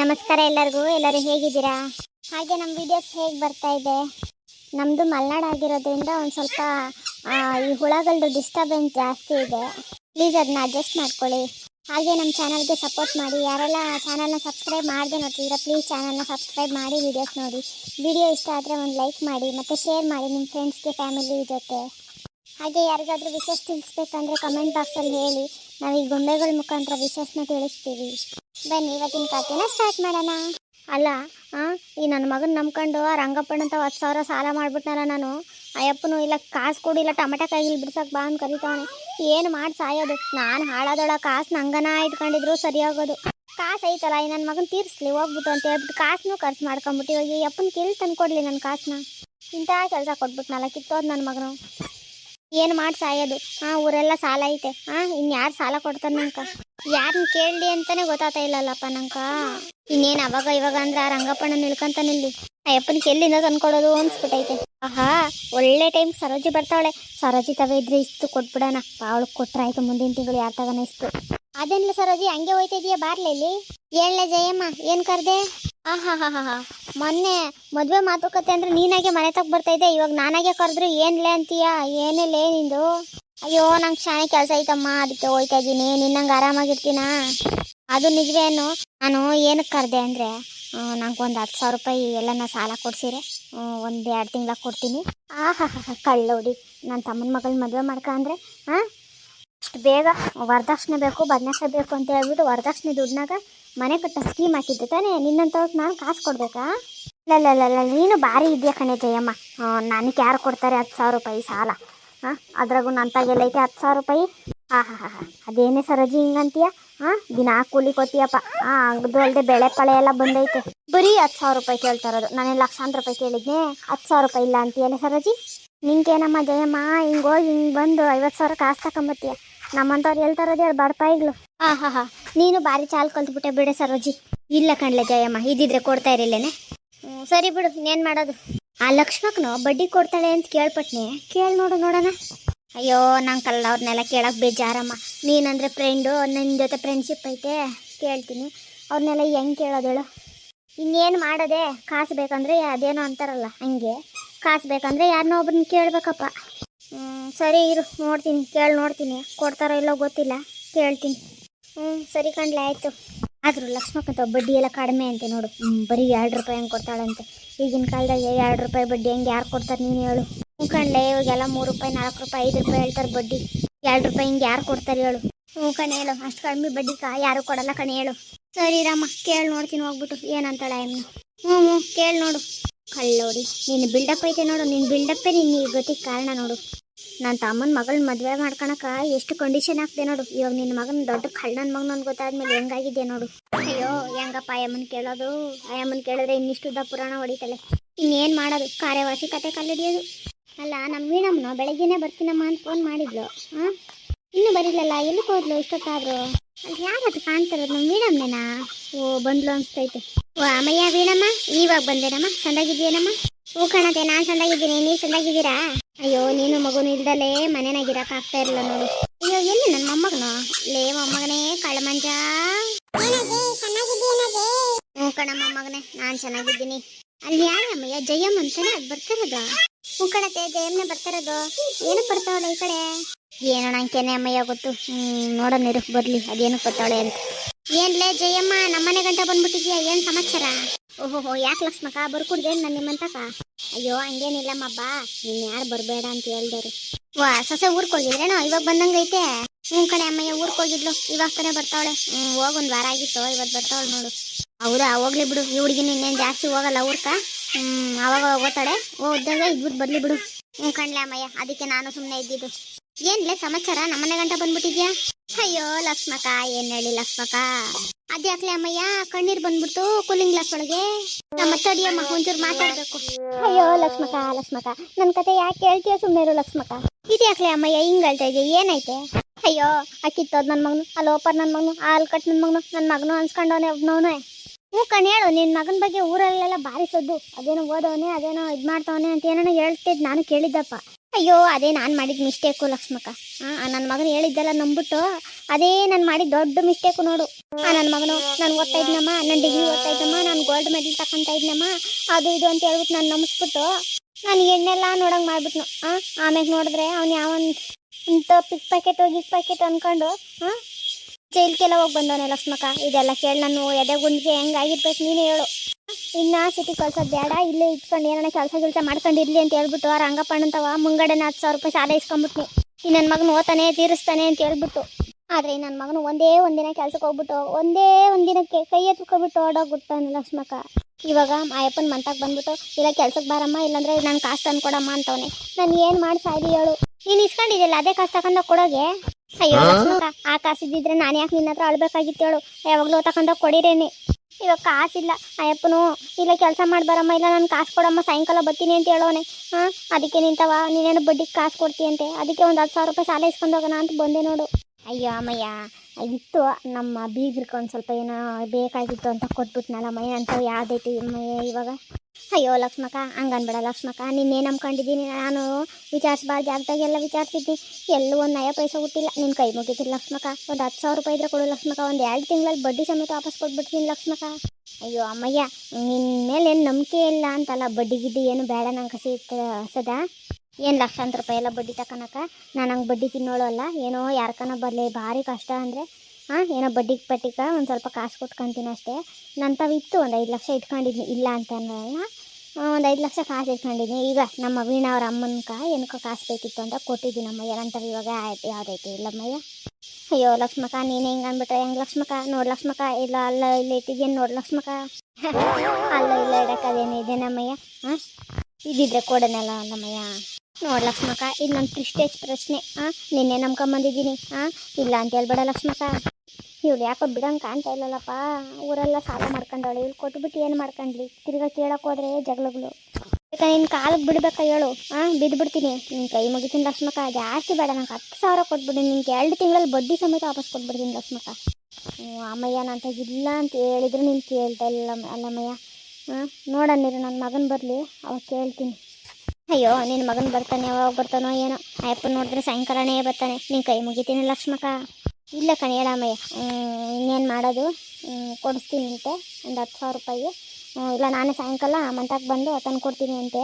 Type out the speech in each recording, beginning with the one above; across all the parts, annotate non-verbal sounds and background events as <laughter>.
ನಮಸ್ಕಾರ ಎಲ್ಲರಿಗೂ, ಎಲ್ಲರೂ ಹೇಗಿದ್ದೀರಾ? ಹಾಗೆ ನಮ್ಮ ವಿಡಿಯೋಸ್ ಹೇಗೆ ಬರ್ತಾ ಇದೆ? ನಮ್ಮದು ಮಲೆನಾಡು ಆಗಿರೋದ್ರಿಂದ ಒಂದು ಸ್ವಲ್ಪ ಈ ಹುಳಗಳದ್ದು ಡಿಸ್ಟರ್ಬೆನ್ಸ್ ಜಾಸ್ತಿ ಇದೆ. ಪ್ಲೀಸ್ ಅದನ್ನ ಅಡ್ಜಸ್ಟ್ ಮಾಡ್ಕೊಳ್ಳಿ. ಹಾಗೆ ನಮ್ಮ ಚಾನಲ್ಗೆ ಸಪೋರ್ಟ್ ಮಾಡಿ. ಯಾರೆಲ್ಲ ಚಾನಲ್ನ ಸಬ್ಸ್ಕ್ರೈಬ್ ಮಾಡಿದೆ ನೋಡ್ತಿದ್ದೀರಾ ಪ್ಲೀಸ್ ಚಾನಲ್ನ ಸಬ್ಸ್ಕ್ರೈಬ್ ಮಾಡಿ ವಿಡಿಯೋಸ್ ನೋಡಿ. ವಿಡಿಯೋ ಇಷ್ಟ ಆದರೆ ಒಂದು ಲೈಕ್ ಮಾಡಿ, ಮತ್ತು ಶೇರ್ ಮಾಡಿ ನಿಮ್ಮ ಫ್ರೆಂಡ್ಸ್ಗೆ ಫ್ಯಾಮಿಲಿ ಜೊತೆ. ಹಾಗೆ ಯಾರಿಗಾದರೂ ವಿಶೇಷ ತಿಳಿಸ್ಬೇಕಂದ್ರೆ ಕಮೆಂಟ್ ಬಾಕ್ಸಲ್ಲಿ ಹೇಳಿ. ನಾವು ಈ ಗೊಂಬೆಗಳ ಮುಖಾಂತರ ವಿಶೇಷನ ತಿಳಿಸ್ತೀವಿ. ಬನ್ನಿ, ಇವತ್ತಿನ ಕಥೆನ ಸ್ಟಾರ್ಟ್ ಮಾಡೋಣ. ಅಲ್ಲ ಈ ನನ್ನ ಮಗನ ನಂಬ್ಕೊಂಡು ರಂಗಪ್ಪಣ್ಣ ಅಂತ ಹತ್ತು ಸಾವಿರ ಸಾಲ ಮಾಡಿಬಿಟ್ನಲ್ಲ ನಾನು. ಅಯ್ಯಪ್ಪನು ಇಲ್ಲ, ಕಾಸು ಕೊಡು, ಇಲ್ಲ ಟೊಮೆಟೊ ಕಾಯಿಲಿ ಬಿಡ್ಸಕ್ಕೆ ಬಾ ಅಂತ ಕರಿತಾವನೆ. ಏನು ಮಾಡಿ ಸಾಯೋದು? ನಾನು ಹಾಳಾದೊಳ ಕಾಸು ನಂಗನ ಇಟ್ಕೊಂಡಿದ್ರು ಸರಿಯಾಗೋದು. ಕಾಸು ಐತಲ್ಲ, ಈ ನನ್ನ ಮಗನ ತೀರಿಸ್ಲಿ ಹೋಗ್ಬಿಟ್ಟು ಅಂತ ಹೇಳ್ಬಿಟ್ಟು ಕಾಸನ್ನು ಖರ್ಚು ಮಾಡ್ಕೊಂಬಿಟ್ಟು ಇವಾಗ ಅಪ್ಪನ ಕೇಳಿ ತಂದು ನನ್ನ ಕಾಸನ್ನ ಇಂಥ ಕೆಲಸ ಕೊಟ್ಬಿಟ್ನಲ್ಲ, ಕಿತ್ತೋದು ನನ್ನ ಮಗನು. ಏನು ಮಾಡಿ ಸಾಯೋದು? ಹಾಂ ಊರೆಲ್ಲ ಸಾಲ ಐತೆ. ಹಾಂ ಇನ್ಯಾರು ಸಾಲ ಕೊಡ್ತಾನೆ ನಂಕ ಯಾರನ್ನ ಕೇಳಲಿ ಅಂತಾನೆ ಗೊತ್ತಾಗ್ತಾ ಇಲ್ಲಲ್ಲಪ್ಪ ನಂಕ ಇನ್ನೇನು ಅವಾಗ ಇವಾಗ ಅಂದ್ರೆ ಆ ರಂಗಪ್ಪಣ್ಣ ನಿಲ್ಕಂತ ನಿಲ್ಲಿ ಆ ಅಪ್ಪನಿಗೆ ಎಲ್ಲಿಂದ ತಂದ್ಕೊಡೋದು ಅನ್ಸ್ಬಿಟ್ಟೈತೆ. ಆಹಾ, ಒಳ್ಳೆ ಟೈಮ್ ಸರೋಜಿ ಬರ್ತಾವಳೆ. ಸರೋಜಿ ತವ ಇದ್ರೆ ಇಷ್ಟು ಕೊಟ್ಬಿಡೋಣ. ಅವಳಿಗೆ ಕೊಟ್ರಾಯ್ತು ಮುಂದಿನ ತಿಂಗಳು ಯಾರ ತಗನ ಇಷ್ಟು. ಅದೇನಿಲ್ಲ ಸರೋಜಿ, ಹಂಗೆ ಹೋಯ್ತಾ ಬಾರ್ಲಿ ಬಾರ್ಲೆ ಏಳ್ಳೆ ಜಯಮ್ಮ, ಏನು ಕರ್ದೆ? ಆಹಾ ಹಾ ಹಾ ಹಾ ಮೊನ್ನೆ ಮದುವೆ ಮಾತುಕತೆ ಅಂದ್ರೆ ನೀನಾಗೆ ಮನೆ ತಗ ಬರ್ತಾ ಇದ್ದೆ. ಇವಾಗ ನಾನಾಗೆ ಕರೆದ್ರು ಏನ್ಲೆ ಅಂತೀಯಾ? ಏನಿಲ್ಲ ನಿಂದು ಅಯ್ಯೋ, ನಂಗೆ ಶಾನೆ ಕೆಲಸ ಐತಮ್ಮ, ಅದಕ್ಕೆ ಹೋಯ್ತಾ ಇದ್ದೀನಿ ನಿನ್ನಂಗೆ ಆರಾಮಾಗಿರ್ತೀನಾ? ಅದು ನಿಜವೇನು? ನಾನು ಏನಕ್ಕೆ ಕರೆದೆ ಅಂದರೆ ನಂಗೆ ಒಂದು ಹತ್ತು ಸಾವಿರ ರೂಪಾಯಿ ಎಲ್ಲನ ಸಾಲ ಕೊಡ್ಸಿರೆ ಒಂದು ಎರಡು ತಿಂಗಳ ಕೊಡ್ತೀನಿ. ಆಹಾ ಹಾ ಹಾ ಕಳ್ಳೋಡಿ ನನ್ನ ತಮ್ಮನ ಮಗಳ ಮದುವೆ ಮಾಡ್ಕ ಅಂದರೆ ಹಾಂ ಅಷ್ಟು ಬೇಗ ವರದಕ್ಷಿಣೆ ಬೇಕು ಬದನೆಕಾಯಿ ಬೇಕು ಅಂತ ಹೇಳ್ಬಿಟ್ಟು ವರದಕ್ಷಿಣೆ ದುಡ್ಡಿನಾಗ ಮನೆ ಕಟ್ಟ ಸ್ಕೀಮ್ ಹಾಕಿದ್ದೆ ತಾನೇ. ನಿನ್ನಂಥವ್ರು ನಾನು ಕಾಸು ಕೊಡ್ಬೇಕಾ? ಇಲ್ಲ ಇಲ್ಲ ಇಲ್ಲ ನೀನು ಭಾರಿ ಇದೆಯಾ ಕಣೆ ಜಯಮ್ಮ. ನನಗೆ ಯಾರು ಕೊಡ್ತಾರೆ ಹತ್ತು ಸಾವಿರ ರೂಪಾಯಿ ಸಾಲ? ಹಾಂ, ಅದ್ರಾಗೂ ನನ್ನ ತಾಗೆಲ್ಲ ಐತೆ, ಹತ್ತು ಸಾವಿರ ರೂಪಾಯಿ. ಹಾಂ ಹಾಂ ಹಾಂ ಅದೇನೇ ಸರೋಜಿ, ಹಿಂಗಂತೀಯ? ಹಾಂ, ದಿನ ಕೂಲಿ ಕೊತ್ತೀಯಪ್ಪ ಹಾಂ ಅದು ಅಲ್ಲದೆ ಬೆಳೆ ಪಳೆ ಎಲ್ಲ ಬಂದೈತೆ. ಬರೀ ಹತ್ತು ಸಾವಿರ ರೂಪಾಯಿ ಕೇಳ್ತಾರದು ನಾನೇ ನಾನೇನು ಲಕ್ಷಾಂತರ ರೂಪಾಯಿ ಕೇಳಿದ್ನೆ? ಹತ್ತು ಸಾವಿರ ರೂಪಾಯಿ ಇಲ್ಲ ಅಂತೀಯಲ್ಲ ಸರೋಜಿ? ನಿಂಗೇನಮ್ಮ ಜಯಮ್ಮ, ಹಿಂಗೆ, ಹೋಗಿ ಹಿಂಗೆ ಬಂದು ಐವತ್ತು ಸಾವಿರ ಕಾಸು ತಗೊಂಬತ್ತೀಯ ನಮ್ಮಂಥವ್ರು ಹೇಳ್ತಾರೋದು ಹೇಳಿ ಬಡಪಾಯಿಗಳು ಹಾಂ ಹಾಂ ಹಾಂ. ನೀನು ಭಾರಿ ಚಾಲ್ ಕಲ್ತ್ಬಿಟ್ಟೆ ಬಿಡೆ ಸರೋಜಿ. ಇಲ್ಲ ಕಣ್ಲೆ ಜಯಮ್ಮ ಇದ್ದಿದ್ರೆ ಕೊಡ್ತಾ ಇರಲಿಲ್ಲೇನೆ ಸರಿ ಬಿಡು, ಇನ್ನೇನು ಮಾಡೋದು? ಆ ಲಕ್ಷ್ಮಕ್ಕನು ಬಡ್ಡಿ ಕೊಡ್ತಾಳೆ ಅಂತ ಕೇಳ್ಪಟ್ನೆ. ಕೇಳಿ ನೋಡು, ನೋಡೋಣ. ಅಯ್ಯೋ ನಂಗಲ್ಲ ಅವ್ರನ್ನೆಲ್ಲ ಕೇಳಕ್ಕೆ ಬೇಜಾರಮ್ಮ. ನೀನಂದ್ರೆ ಫ್ರೆಂಡು ನನ್ನ ಜೊತೆ ಫ್ರೆಂಡ್ಶಿಪ್ ಐತೆ ಕೇಳ್ತೀನಿ. ಅವ್ರನ್ನೆಲ್ಲ ಹೆಂಗೆ ಕೇಳೋದೇಳು? ಇನ್ನೇನು ಮಾಡೋದೆ? ಕಾಸು ಬೇಕಂದ್ರೆ ಅದೇನೋ ಅಂತಾರಲ್ಲ, ಹಂಗೆ. ಕಾಸು ಬೇಕಂದ್ರೆ ಯಾರನ್ನೋ ಒಬ್ರನ್ನ ಕೇಳಬೇಕಪ್ಪ. ಸರಿ ಇರು, ನೋಡ್ತೀನಿ. ಕೇಳಿ ನೋಡ್ತೀನಿ. ಕೊಡ್ತಾರೋ ಇಲ್ಲೋ ಗೊತ್ತಿಲ್ಲ. ಕೇಳ್ತೀನಿ. ಹ್ಞೂ ಸರಿ ಕಂಡ್ಲೆ ಆಯಿತು. ಆದರೂ ಲಕ್ಷ್ಮಕ್ಕಂತ ಬಡ್ಡಿ ಎಲ್ಲ ಕಡಿಮೆ ಅಂತೆ ನೋಡು. ಬರೀ ಎರಡು ರೂಪಾಯಿ ಹಂಗೆ ಕೊಡ್ತಾಳಂತೆ. ಈಗಿನ ಕಾಲದಾಗ ಎರಡು ರೂಪಾಯಿ ಬಡ್ಡಿ ಹಂಗೆ ಯಾರು ಕೊಡ್ತಾರೆ ನೀನು ಹೇಳು. ಹ್ಞೂ ಕಣ್ಲೆ, ಇವಾಗೆಲ್ಲ ಮೂರು ರೂಪಾಯಿ, ನಾಲ್ಕು ರೂಪಾಯಿ, ಐದು ರೂಪಾಯಿ ಹೇಳ್ತಾರೆ ಬಡ್ಡಿ. ಎರಡು ರೂಪಾಯಿ ಹಿಂಗೆ ಯಾರು ಕೊಡ್ತಾರೆ ಹೇಳು. ಹ್ಞೂ ಕಣೆ ಹೇಳು, ಅಷ್ಟು ಕಡಿಮೆ ಬಡ್ಡಿ ಕಾ, ಯಾರು ಕೊಡಲ್ಲ ಕಣೆ ಹೇಳು. ಸರಿ ರಾಮ, ಕೇಳಿ ನೋಡ್ತೀನಿ ಹೋಗ್ಬಿಟ್ಟು ಏನಂತಾಳೆ ಎಮ್ಮೆ. ಹ್ಞೂ ಹ್ಞೂ, ಕೇಳಿ ನೋಡು. ಕಳ್ಳೋಡಿ ನೀನು ಬಿಲ್ಡಪ್ ಐತೆ ನೋಡು ನಿನ್ನ ಬಿಲ್ಡಪ್ಪೇ ನಿನ್ನ ಈ ಗತಿಗೆ ಕಾರಣ ನೋಡು. ನನ್ನ ತಮ್ಮನ ಮಗಳ ಮದುವೆ ಮಾಡ್ಕೊಳಕ ಎಷ್ಟು ಕಂಡೀಷನ್ ಹಾಕ್ದೆ ನೋಡು. ಇವಾಗ ನಿನ್ನ ಮಗನ ದೊಡ್ಡ ಕಳ್ಳನ ಮಗನ ಗೊತ್ತಾದ್ಮೇಲೆ ಹೆಂಗಾಗಿದೆ ನೋಡು. ಅಯ್ಯೋ, ಹೆಂಗಪ್ಪ ಅಯ್ಯಮ್ಮನ ಕೇಳೋದು? ಅಯ್ಯಮ್ಮನ ಕೇಳಿದ್ರೆ ಇನ್ನಿಷ್ಟು ಉದ್ದ ಪುರಾಣ ಹೊಡಿತಾಳೆ ಇನ್ನೇನು ಮಾಡೋದು? ಕಾರ್ಯವಾಸಿ ಕತೆ ಕಲ್ಲಿಡಿಯೋದು ಅಲ್ಲ ನಮ್ಮ ವೀಣಮ್ಮನ ಬೆಳಗ್ಗೆನೇ ಬರ್ತೀನಮ್ಮ ಅಂತ ಫೋನ್ ಮಾಡಿದ್ಲು. ಹಾಂ ಇನ್ನೂ ಬರೀಲಲ್ಲ. ಎಲ್ಲಿಗೆ ಹೋದ್ಲು ಇಷ್ಟೊತ್ತಾದ್ರು? ಅಲ್ಲಿ ಯಾರದು ಕಾಣ್ತಿರೋದು ನಮ್ಮ ವೀಣಮ್ಮನೇನಾ? ಓ, ಬಂದ್ಲು ಅನಿಸ್ತೈತೆ. ಓ ಅಮ್ಮಯ್ಯ ವೀಣಮ್ಮ ಇವಾಗ ಬಂದೇನಮ್ಮ? ಸಂದಾಗಿದ್ದೀಯನಮ್ಮ ಹೂ ಕಾಣತ್ತೆ ನಾನು ಚಂದಾಗಿದ್ದೀನಿ. ನೀವು ಸಂದಾಗಿದ್ದೀರಾ ಅಯ್ಯೋ ನೀನು ಮಗುನು ಇಲ್ದಲೇ ಮನೆನಾಗ ಇರಕ್ ಆಗ್ತಾ ಇರಲ್ಲ ನೋಡು. ಅಯ್ಯೋ ಎಲ್ಲಿ ನನ್ನ ಮೊಮ್ಮಗನು? ಲೇ ಮೊಮ್ಮಗನೇ ಕಳಮಂಜ. ಹ್ಞೂ ಕಣ ಮೊಮ್ಮಗನೇ ನಾನು ಚೆನ್ನಾಗಿದ್ದೀನಿ. ಅಲ್ಲಿ ಯಾರಮ್ಮಯ್ಯ? ಜಯಮ್ಮ ಅಂತಾನೆ ಅದು ಬರ್ತಿರೋದು? ಹ್ಞೂ ಕಣತೆ ಜಯಮ್ಮನೆ ಬರ್ತಿರೋದು. ಏನು ಬರ್ತಾವಳೆ ಈ ಕಡೆ? ಏನೋ ನಂಗೆನೆ ಅಮ್ಮಯ್ಯ ಗೊತ್ತು. ಹ್ಮ್ ನೋಡೋಣ ಇರು ಬರ್ಲಿ. ಅದೇನು ಬರ್ತಾವಳೆ ಅಂತ. ಏನ್ಲೇ ಜಯಮ್ಮ ನಮ್ಮನೆ ಗಂಟ ಬಂದ್ಬಿಟ್ಟಿದ್ಯಾ? ಏನ್ ಸಮಾಚಾರ? ಓಹೋ ಯಾಕೆ ಲಕ್ಷ್ಮಕ್ಕ? ಬರ್ಕೊಡ್ದೇನು ನನ್ನ ನಿಮ್ಮಂತಕ? ಅಯ್ಯೋ, ಹಂಗೇನಿಲ್ಲಮ್ಮ ಬಾ ನೀನ್ ಯಾರು ಬರಬೇಡ ಅಂತ ಹೇಳ್ದರು. ವಾ, ಸೊಸೆ ಊರ್ಕೋಗಿದ್ರೇನೋ ಇವಾಗ ಬಂದಂಗೈತೆ. ಹ್ಞೂ ಕಣೆ ಅಮ್ಮಯ್ಯ ಊರ್ಕೋಗಿದ್ಲು ಇವಾಗ ತಾನೇ ಬರ್ತಾವಳೆ. ಹ್ಞೂ ಹೋಗೊಂದು ವಾರ ಆಗಿತ್ತು? ಇವತ್ತು ಬರ್ತಾವಳೆ ನೋಡು. ಹೌದಾ, ಹೋಗ್ಲಿ ಬಿಡು. ಈ ಹುಡುಗಿನ ಇನ್ನೇನು ಜಾಸ್ತಿ ಹೋಗಲ್ಲ ಊರ್ಕ. ಹ್ಮ್, ಅವಾಗ ಓ ಹೋದಾಗ ಇದ್ಬಿಟ್ಟು ಬರ್ಲಿ ಬಿಡು. ಹ್ಞೂ ಕಣ್ಲೆ ಅಮ್ಮಯ್ಯ, ಅದಕ್ಕೆ ನಾನು ಸುಮ್ಮನೆ ಇದ್ದಿದ್ದು. ಏನ್ಲೇ ಸಮಾಚಾರ? ನಮ್ಮನೆ ಗಂಟ ಬಂದ್ಬಿಟ್ಟಿದ್ಯಾ? ಅಯ್ಯೋ ಲಕ್ಷ್ಮಕ ಏನ್ ಹೇಳಿ ಲಕ್ಷ್ಮಕಾ ಅದ್ಯಾಕ್ಲೆ ಅಮ್ಮಯ್ಯ, ಕಣ್ಣೀರ್ ಬಂದ್ಬಿಡ್ತು ಕೂಲಿಂಗ್ ಗ್ಲಾಸ್ ಒಳಗೆ. ನಮ್ಮ ತಡಿಯಮ್ಮ ಒಂಚೂರು ಮಾತಾಡ್ಬೇಕು. ಅಯ್ಯೋ ಲಕ್ಷ್ಮಕ ಲಕ್ಷ್ಮಕ ನನ್ ಕತೆ ಯಾಕೆ ಹೇಳ್ತೀಯ ಸುಮ್ಮನೆ ಲಕ್ಷ್ಮಕ ಇದ್ಯಾಕ್ಲೆ ಅಮ್ಮಯ್ಯ ಹಿಂಗ್ ಹೇಳ್ತಾ ಇದೆಯಾ, ಏನೈತೆ? ಅಯ್ಯೋ ಅಕ್ಕಿತ್ತೋದ್ ನನ್ ಮಗನು ಅಲ್ಲೋಪರ್ ನನ್ ಮಗನು, ಹಾಲ್ ಕಟ್ ನನ್ ಮಗನು ನನ್ ಮಗನು ಅನ್ಸ್ಕೊಂಡವನೇ ಒಬ್ನವನೇ. ಹ್ಞೂ ಕಣ್, ಹೇಳು ನಿನ್ನ ಮಗನ ಬಗ್ಗೆ ಊರಲ್ಲೆಲ್ಲ ಸದ್ದು ಅದೇನೋ ಓದವನೇ, ಅದೇನೋ ಇದು ಮಾಡ್ತಾವನೆ ಅಂತ ಏನೋ ಹೇಳ್ತಿದ್, ನಾನು ಕೇಳಿದ್ದಪ್ಪ. ಅಯ್ಯೋ, ಅದೇ ನಾನು ಮಾಡಿದ ಮಿಸ್ಟೇಕು ಲಕ್ಷ್ಮಕ್ಕ. ಹಾಂ ನನ್ನ ಮಗನ ಹೇಳಿದ್ದೆಲ್ಲ ನಂಬಿಟ್ಟು ಅದೇ ನಾನು ಮಾಡಿದ ದೊಡ್ಡ ಮಿಸ್ಟೇಕು ನೋಡು. ನನ್ನ ಮಗನು ನಾನು ಓದ್ತಾ ಇದ್ನಮ್ಮ, ನಾನು ಡಿಗ್ರಿ ಓದ್ತಾ ಇದ್ದಮ್ಮ ನಾನು ಗೋಲ್ಡ್ ಮೆಡಲ್ ತಗೊಂತ ಇದ್ನಮ್ಮ, ಅದು ಇದು ಅಂತ ಹೇಳ್ಬಿಟ್ಟು ನಾನು ನಂಬಿಸ್ಬಿಟ್ಟು ನಾನು ಎಣ್ಣೆಲ್ಲ ನೋಡಂಗೆ ಮಾಡ್ಬಿಟ್ನು. ಆ, ಆಮ್ಯಾಗ ನೋಡಿದ್ರೆ ಅವ್ನು ಯಾವನ್ ಇಂಥ ಪಿಕ್ ಪ್ಯಾಕೆಟ್ ಗಿಕ್ ಪ್ಯಾಕೆಟ್ ಅಂದ್ಕೊಂಡು ಹಾಂ ಜೈಲ್ಗೆಲ್ಲ ಹೋಗಿ ಬಂದವನೇ ಲಕ್ಷ್ಮಕ್ಕ. ಇದೆಲ್ಲ ಕೇಳಿ ನಾನು ಎದೆ ಗುಂಡಿಗೆ ಹೆಂಗಾಗಿರ್ಬೇಕು ನೀನು ಹೇಳು. ಇನ್ನ ಸಿಟಿ ಕಳ್ಸೋದು ಬೇಡ. ಇಲ್ಲೇ ಇಟ್ಕೊಂಡು ಏನಾರ ಕೆಲಸ ಕೆಲಸ ಮಾಡ್ಕೊಂಡಿರ್ಲಿ ಅಂತ ಹೇಳ್ಬಿಟ್ಟು ಆ ರಂಗಪ್ಪಣ್ಣಂತವ ಮುಂಗಡೆನ ಹತ್ತು ಸಾವಿರ ರೂಪಾಯಿ ಸಾಲ ಇಸ್ಕೊಂಬಿಟ್ನಿ. ಈ ನನ್ನ ಮಗನ ಓದ್ತಾನೆ, ತೀರಿಸ್ತಾನೆ ಅಂತ ಹೇಳ್ಬಿಟ್ಟು. ಆದರೆ ನನ್ನ ಮಗನು ಒಂದೇ ಒಂದಿನ ಕೆಲ್ಸಕ್ಕೆ ಹೋಗ್ಬಿಟ್ಟು, ಒಂದೇ ಒಂದಿನಕ್ಕೆ ಕೈ ಎತ್ಕೊಬಿಟ್ಟು ಓಡೋಗ್ಬಿಡ್ತಾನೆ ಲಕ್ಷ್ಮಕ್ಕ. ಇವಾಗ ಮಾಯಪ್ಪನ್ ಮಂತಾಗ ಬಂದ್ಬಿಟ್ಟು, ಇಲ್ಲ ಕೆಲ್ಸಕ್ಕೆ ಬಾರಮ್ಮ, ಇಲ್ಲಾಂದ್ರೆ ನಾನು ಕಾಸು ತಂದು ಕೊಡಮ್ಮ ಅಂತವನೆ. ನಾನು ಏನು ಮಾಡಿ ಹೇಳು. ನೀನು ಇಸ್ಕೊಂಡಿದ್ದಿಲ್ಲ ಅದೇ ಕಾಸು ತಕೊಂಡ ಕೊಡೋಗೆ? ಅಯ್ಯೋ ಲಕ್ಷ್ಮಕ್ಕ, ಆ ಕಾಸು ಇದ್ದಿದ್ರೆ ನಾನು ಯಾಕೆ ನಿನ್ನ ಹತ್ರ ಅಳ್ಬೇಕಾಗಿತ್ತು ಹೇಳು. ಯಾವಾಗಲೂ ತಗೊಂಡೋಗಿ ಕೊಡಿರೇನೆ. ಇವಾಗ ಕಾಸಿಲ್ಲ ಅಯ್ಯಪ್ಪನು ಇಲ್ಲ ಕೆಲಸ ಮಾಡಿ ಬರಮ್ಮ, ಇಲ್ಲ ನಾನು ಕಾಸು ಕೊಡಮ್ಮ, ಸಾಯಂಕಾಲ ಬರ್ತೀನಿ ಅಂತ ಹೇಳೋನೆ. ಹಾಂ, ಅದಕ್ಕೆ ನಿಂತವ, ನೀನೇನು ಬಡ್ಡಿಗೆ ಕಾಸು ಕೊಡ್ತೀಯಂತೆ. ಅದಕ್ಕೆ ಒಂದು ಹತ್ತು ಸಾವಿರ ರೂಪಾಯಿ ಸಾಲ ಇಸ್ಕೊಂಡು ಹೋಗೋಣ ಅಂತ ಬಂದೆ ನೋಡು. ಅಯ್ಯೋ ಅಮ್ಮಯ್ಯ, ಇತ್ತು. ನಮ್ಮ ಬೀಗ್ರಿಗೆ ಒಂದು ಸ್ವಲ್ಪ ಏನೋ ಬೇಕಾಗಿತ್ತು ಅಂತ ಕೊಟ್ಬಿಟ್ನಲ್ಲ ಮಯ್ಯ ಅಂತ ಯಾವ್ದೈತಿ ಇವಾಗ? ಅಯ್ಯೋ ಲಕ್ಷ್ಮಕ್ಕ ಹಂಗನ್ಬೇಡ ಲಕ್ಷ್ಮಕ್ಕ ನಿನ್ನೇನು ನಂಬ್ಕೊಂಡಿದ್ದೀನಿ, ನಾನು ವಿಚಾರಿಸ್ಬಾರ್ದು ಜಾಗದಾಗೆಲ್ಲ ವಿಚಾರಿಸಿದ್ದೆ. ಎಲ್ಲೂ ಒಂದು ನಯ ಪೈಸೆ ಹುಟ್ಟಿಲ್ಲ ನಿನ್ನ ಕೈ ಮುಗಿತೀನಿ ಲಕ್ಷ್ಮಕ್ಕ. ಒಂದು ಹತ್ತು ಸಾವಿರ ರೂಪಾಯಿ ಇದ್ರೆ ಕೊಡು ಲಕ್ಷ್ಮಕ್ಕ, ಒಂದು ಎರಡು ತಿಂಗಳಲ್ಲಿ ಬಡ್ಡಿ ಸಮೇತ ವಾಪಸ್ ಕೊಟ್ಬಿಡ್ತೀನಿ ಲಕ್ಷ್ಮಕ್ಕ. ಅಯ್ಯೋ ಅಮ್ಮಯ್ಯ ನಿನ್ನ ಮೇಲೆ ಏನು ನಂಬಿಕೆ ಇಲ್ಲ ಅಂತಲ್ಲ, ಬಡ್ಡಿ ಗಿಡ್ಡಿ ಏನು ಬೇಡ ನಂಗೆ ಕಸಿ ಸದ ಏನು ಲಕ್ಷಾಂತರ ರೂಪಾಯಿ ಎಲ್ಲ ಬಡ್ಡಿ ತಕೊಳಕ ನಾನು ಹಂಗೆ ಬಡ್ಡಿ ತಿನ್ನೋಳು ಅಲ್ಲ, ಏನೋ ಯಾರ್ಕನ ಬರಲಿ, ಭಾರಿ ಕಷ್ಟ ಅಂದರೆ. ಹಾಂ, ಏನೋ ಬಡ್ಡಿ ಪಟ್ಟಿಕ ಒಂದು ಸ್ವಲ್ಪ ಕಾಸು ಕೊಟ್ಕೊಂತೀನಿ ಅಷ್ಟೇ. ನಂತವ ಇತ್ತು ಒಂದು ಐದು ಲಕ್ಷ ಇಟ್ಕೊಂಡಿದ್ನಿ, ಇಲ್ಲ ಅಂತ ಅನ್ನಲ್ಲ ಒಂದು ಐದು ಲಕ್ಷ ಕಾಸು ಇಟ್ಕೊಂಡಿದ್ದೀನಿ ಈಗ ನಮ್ಮ ವೀಣಾ ಅವ್ರ ಅಮ್ಮನ್ಕ ಏನಕ್ಕೋ ಕಾಸು ಬೇಕಿತ್ತು ಅಂತ ಕೊಟ್ಟಿದ್ದೀನಿ ಅಮ್ಮಯ್ಯ ನಂತರ ಇವಾಗ ಯಾವುದೈತೆ ಇಲ್ಲಮ್ಮಯ್ಯ? ಅಯ್ಯೋ ಲಕ್ಷ್ಮಕ್ಕ, ನೀನು ಹೆಂಗೆ ಅಂದ್ಬಿಟ್ರೆ ಹೆಂಗೆ ಲಕ್ಷ್ಮಕ್ಕ? ನೋಡಿ ಲಕ್ಷ್ಮಕ್ಕ, ಇಲ್ಲ, ಅಲ್ಲ, ಇಲ್ಲ ಏನು ನೋಡಿ ಲಕ್ಷ್ಮಕ್ಕ. <laughs> ಅಲ್ಲ, ಇಲ್ಲ ಇದೆ ನಮ್ಮಯ್ಯ? ಹಾಂ ಇದಿದ್ರೆ ಕೊಡನಲ್ಲ ನಮ್ಮಯ್ಯ. ನೋಡಿ ಲಕ್ಷ್ಮಕ್ಕ ಇದು ನನ್ನ ಪ್ರಿಸ್ಟೇಜ್ ಪ್ರಶ್ನೆ ಹಾಂ ನಿನ್ನೆ ನಂಬ್ಕೊಂಬಂದಿದ್ದೀನಿ ಹಾಂ ಇಲ್ಲ ಅಂತ ಹೇಳ್ಬೇಡ ಲಕ್ಷ್ಮಕ್ಕ. ಇವಳು ಯಾಕೋ ಬಿಡಂಗೆ ಕಾಣ್ತಾ ಇಲ್ಲಲ್ಲಪ್ಪ. ಊರೆಲ್ಲ ಸಾಲ ಮಾಡ್ಕೊಂಡವಳು. ಇವಳು ಕೊಟ್ಬಿಟ್ಟು ಏನು ಮಾಡ್ಕೊಂಡ್ಲಿ? ತಿರ್ಗಾ ಕೇಳಕ್ಕೆ ಹೋದ್ರೆ ಜಗಳಗಳು. ಯಾಕೆ ನಿನ್ನ ಕಾಲಿಗೆ ಬಿಡ್ಬೇಕಾ ಹೇಳು? ಹಾಂ ಬಿದ್ದುಬಿಡ್ತೀನಿ ನಿನ್ನ ಕೈ ಮುಗಿತೀನಿ ಲಕ್ಷ್ಮಕ್ಕ. ಜಾಸ್ತಿ ಬೇಡ, ನಂಗೆ ಹತ್ತು ಸಾವಿರ ಕೊಟ್ಬಿಡಿ. ನಿನ್ಗೆ ಎರಡು ತಿಂಗಳಲ್ಲಿ ಬಡ್ಡಿ ಸಮೇತ ವಾಪಸ್ ಕೊಟ್ಬಿಡ್ತೀನಿ ಲಕ್ಷ್ಮಕ್ಕ. ಹ್ಞೂ ಅಮ್ಮಯ್ಯ ನಾನು ತೆಗಿಲ್ಲ ಅಂತ ಹೇಳಿದ್ರು ನೀನು ಕೇಳ್ತಾ ಇಲ್ಲ ಅಲ್ಲಮ್ಮಯ್ಯ ಹಾಂ ನೋಡಣ್ಣಿರು ನನ್ನ ಮಗನ ಬರಲಿ, ಅವಾಗ ಕೇಳ್ತೀನಿ. ಅಯ್ಯೋ ನಿನ್ನ ಮಗನ ಬರ್ತಾನೆ, ಯಾವಾಗ ಬರ್ತಾನೋ ಏನೋ. ಅಯ್ಯಪ್ಪ ನೋಡಿದ್ರೆ ಸಾಯಂಕಾಲನೇ ಬರ್ತಾನೆ. ನೀನು ಕೈ ಮುಗಿತೀನಿ ಲಕ್ಷ್ಮಕ್ಕ. ಇಲ್ಲ ಕಣೆ ಇನ್ನೇನು ಮಾಡೋದು? ಕೊಡಿಸ್ತೀನಿ ಅಂತೆ. ಒಂದು ಹತ್ತು ಸಾವಿರ ರೂಪಾಯಿ ಇಲ್ಲ ನಾನೇ ಸಾಯಂಕಾಲ ಮಂತಾಕ್ ಬಂದು ತಂದು ಕೊಡ್ತೀನಿ ಅಂತೆ.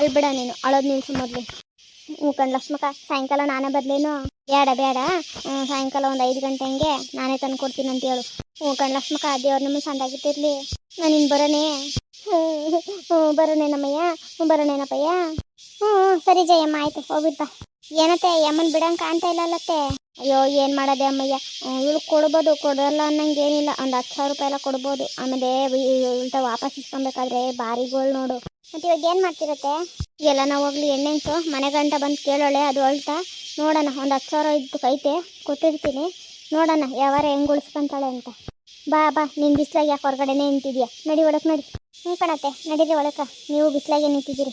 ಅಳ್ಬೇಡ ನೀನು, ಅಳೋದು ನಿಲ್ಸು ಮೊದಲು. ಹ್ಞೂ ಕಣ್ ಲಕ್ಷ್ಮಕ್ಕ, ಸಾಯಂಕಾಲ ನಾನೇ ಬದಲೇನು? ಬೇಡ ಬೇಡ ಸಾಯಂಕಾಲ ಒಂದು ಐದು ಗಂಟೆ ಹಂಗೆ ನಾನೇ ತಂದು ಕೊಡ್ತೀನಿ ಅಂತ ಹೇಳು. ಹ್ಞೂ ಕಣ್ ಲಕ್ಷ್ಮಕ್ಕ, ದೇವ್ರ ನಿಮ್ಮ ಸಂದಾಗಿತ್ತಿರಲಿ ನಾನು ಇನ್ನು ಬರೋಣೇ. ಹ್ಞೂ ಬರೋಣೇನಮ್ಮಯ್ಯ ಹ್ಞೂ ಬರೋಣೇನಪ್ಪಯ್ಯ. ಹ್ಞೂ ಸರಿ ಜಯಮ್ಮ, ಆಯಿತು ಬಾ. ಏನತ್ತೆ ಯಮ್ಮನ್ ಬಿಡಂಗೆ ಕಾಣ್ತಾ ಇಲ್ಲಲ್ಲತ್ತೆ? ಅಯ್ಯೋ, ಏನು ಮಾಡೋದೆ ಅಮ್ಮಯ್ಯ? ಇವ್ಳು ಕೊಡ್ಬೋದು, ಕೊಡಲ್ಲ ಅನ್ನಂಗೆ ಏನಿಲ್ಲ. ಒಂದು ಹತ್ತು ಸಾವಿರ ರೂಪಾಯಿ ಎಲ್ಲ ಕೊಡ್ಬೋದು. ಆಮೇಲೆ ಉಲ್ಟ ವಾಪಸ್ ಇಸ್ಕೊಬೇಕಾದ್ರೆ ಬಾರಿಗಳು ನೋಡು. ಮತ್ತೆ ಇವಾಗ ಏನು ಮಾಡ್ತಿರತ್ತೆ? ಎಲ್ಲ ನಾವು ಹೋಗ್ಲಿ ಎಣ್ಣೆಂಟು ಮನೆ ಗಂಟ ಬಂದು ಕೇಳೋಳೆ, ಅದು ಅಳ್ತಾ. ನೋಡೋಣ, ಒಂದ್ ಹತ್ತು ಸಾವಿರ ಇದ್ದು ಕೈತೆ ಕೊಟ್ಟಿರ್ತೀನಿ ನೋಡೋಣ, ಯಾವಾರ ಹೆಂಗ್ ಉಳಿಸ್ಕೊಂತಾಳೆ ಅಂತ. ಬಾ ಬಾ, ನಿನ್ ಬಿಸ್ಲಾಗ ಯಾಕೆ ಹೊರಗಡೆನೇ ನಿಂತಿದ್ಯಾ? ನಡಿ ಒಳಕ್ ನಡಿ. ಹ್ಞೂ ಕಣತ್ತೆ, ನಡೀರಿ ಒಳಕ. ನೀವು ಬಿಸ್ಲಾಗೆ ನಿಂತಿದ್ದೀರಿ.